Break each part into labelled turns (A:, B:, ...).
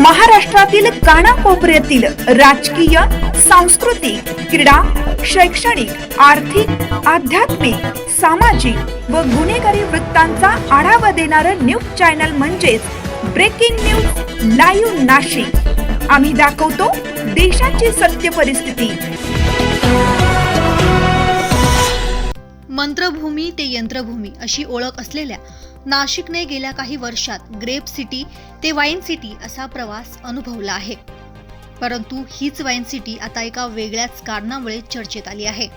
A: महाराष्ट्रातील कानाकोपऱ्यातील राजकीय सांस्कृतिक क्रीडा शैक्षणिक आर्थिक आध्यात्मिक सामाजिक व गुन्हेगारी वृत्तांचा आढावा देणारं न्यूज चॅनल म्हणजेच ब्रेकिंग न्यूज लाईव्ह नाशिक. आम्ही दाखवतो देशाची सत्य परिस्थिती.
B: मंत्रभूमी ते यंत्रभूमी अशी ओळख असलेल्या नाशिकने गेल्या काही वर्षात ग्रेप सिटी ते वाईन सिटी असा प्रवास अनुभवला आहे. परंतु हीच वाईन सिटी आता एका वेगळ्याच कारणामुळे चर्चेत आली आहे.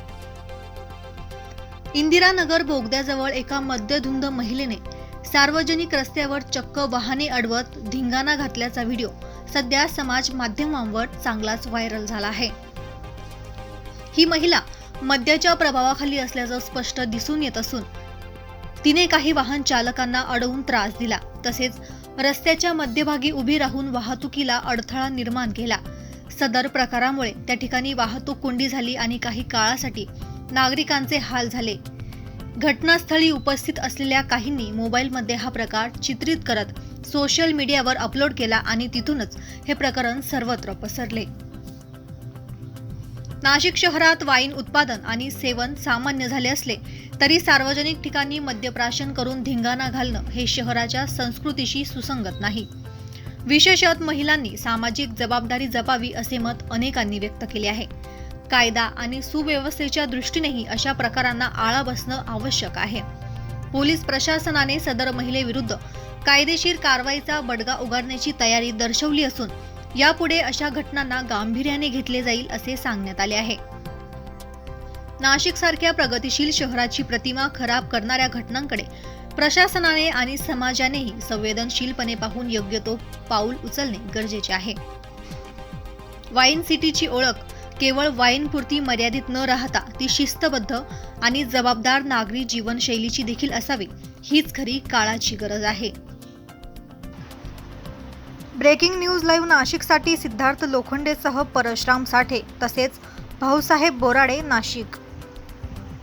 B: इंदिरानगर बोगद्याजवळ एका मद्यधुंद महिलेने सार्वजनिक रस्त्यावर चक्क वाहने अडवत धिंगाणा घातल्याचा व्हिडिओ सध्या समाज माध्यमांवर चांगलाच व्हायरल झाला आहे. ही महिला मद्याच्या प्रभावाखाली असल्याचं स्पष्ट दिसून येत असून तिने काही वाहन चालकांना अडवून त्रास दिला. तसेच रस्त्याच्या मध्यभागी उभी राहून वाहतुकीला अडथळा निर्माण केला. सदर प्रकारामुळे त्या ठिकाणी वाहतूक कोंडी झाली आणि काही काळासाठी नागरिकांचे हाल झाले. घटनास्थळी उपस्थित असलेल्या काहींनी मोबाईलमध्ये हा प्रकार चित्रित करत सोशल मीडियावर अपलोड केला आणि तिथूनच हे प्रकरण सर्वत्र पसरले. नाशिक शहरात वाईन उत्पादन आणि सेवन सामान्य झाले असले तरी सार्वजनिक ठिकाणी मद्यप्राशन करून धिंगाणा घालणं हे शहराच्या संस्कृतीशी सुसंगत नाही. विशेषत महिलांनी सामाजिक जबाबदारी जपावी असे मत अनेकांनी व्यक्त केले आहे. कायदा आणि सुव्यवस्थेच्या दृष्टीनेही अशा प्रकारांना आळा बसणं आवश्यक आहे. पोलीस प्रशासनाने सदर महिलेविरुद्ध कायदेशीर कारवाईचा बडगा उगारण्याची तयारी दर्शवली असून यापुढे अशा घटनांना गांभीर्याने घेतले जाईल असे सांगण्यात आले आहे. नाशिक सारख्या प्रगतीशील शहराची प्रतिमा खराब करणाऱ्या घटनांकडे प्रशासनाने आणि समाजानेही संवेदनशीलपणे पाहून योग्य तो पाऊल उचलणे गरजेचे आहे. वाईन सिटीची ओळख केवळ वाईनपुरती मर्यादित न राहता ती शिस्तबद्ध आणि जबाबदार नागरी जीवनशैलीची देखील असावी हीच खरी काळाची गरज आहे. ब्रेकिंग न्यूज लाईव्ह नाशिकसाठी सिद्धार्थ लोखंडेसह परशराम साठे तसेच भाऊसाहेब बोराडे नाशिक.